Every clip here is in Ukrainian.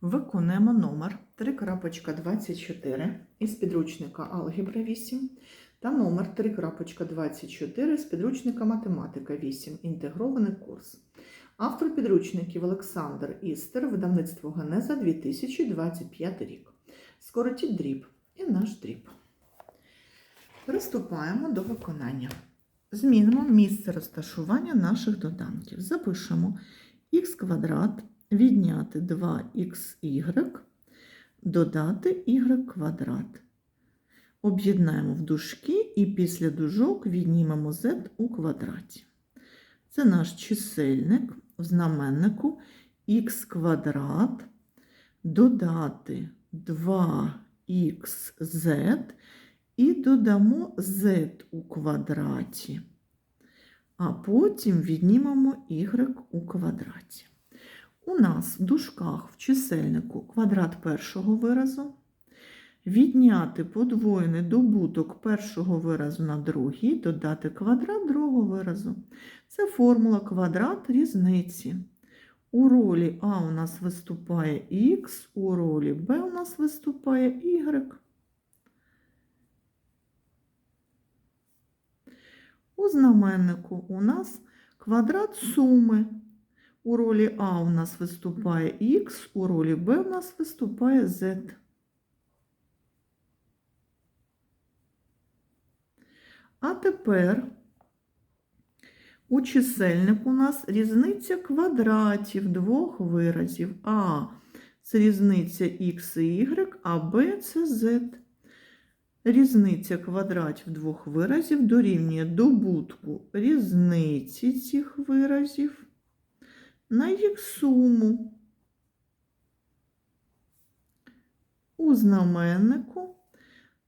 Виконуємо номер 3.24 із підручника Алгебра 8 та номер 3.24 з підручника Математика 8. Інтегрований курс. Автор підручників Олександр Істер, видавництво Генеза 2025 рік. Скоротіть дріб і наш дріб. Приступаємо до виконання. Змінимо місце розташування наших доданків. Запишемо х квадрат відняти 2xy, додати y квадрат. Об'єднаємо в дужки і після дужок віднімемо z у квадраті. Це наш чисельник в знаменнику х квадрат додати 2xz і додамо z у квадраті, а потім віднімемо y у квадраті. У нас в дужках в чисельнику квадрат першого виразу, відняти подвоєний добуток першого виразу на другий, додати квадрат другого виразу. Це формула квадрат різниці. У ролі А у нас виступає х, у ролі Б у нас виступає y. У знаменнику у нас квадрат суми. У ролі А у нас виступає х, у ролі Б у нас виступає z. А тепер у чисельнику у нас різниця квадратів двох виразів. А це різниця х і y, а Б це z. Різниця квадратів двох виразів дорівнює добутку різниці цих виразів на їх суму. У знаменнику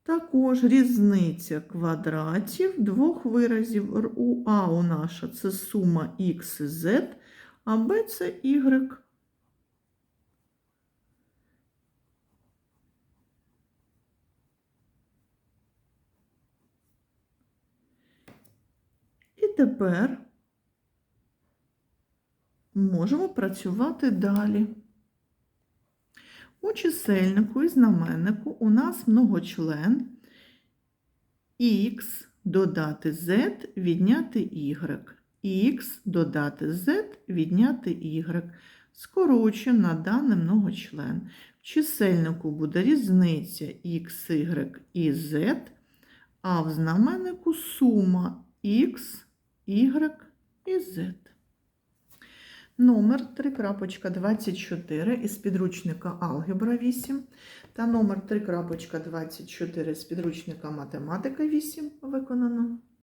також різниця квадратів двох виразів. У А у наша це сума х і z, а Б це y. І тепер можемо працювати далі. У чисельнику і знаменнику у нас многочлен х додати z відняти y. х додати z відняти y. Скорочуємо на даний многочлен. В чисельнику буде різниця y і z, а в знаменнику сума x, y і z. Номер 3.24 із підручника Алгебра 8 та номер 3.24 з підручника Математика 8 виконано.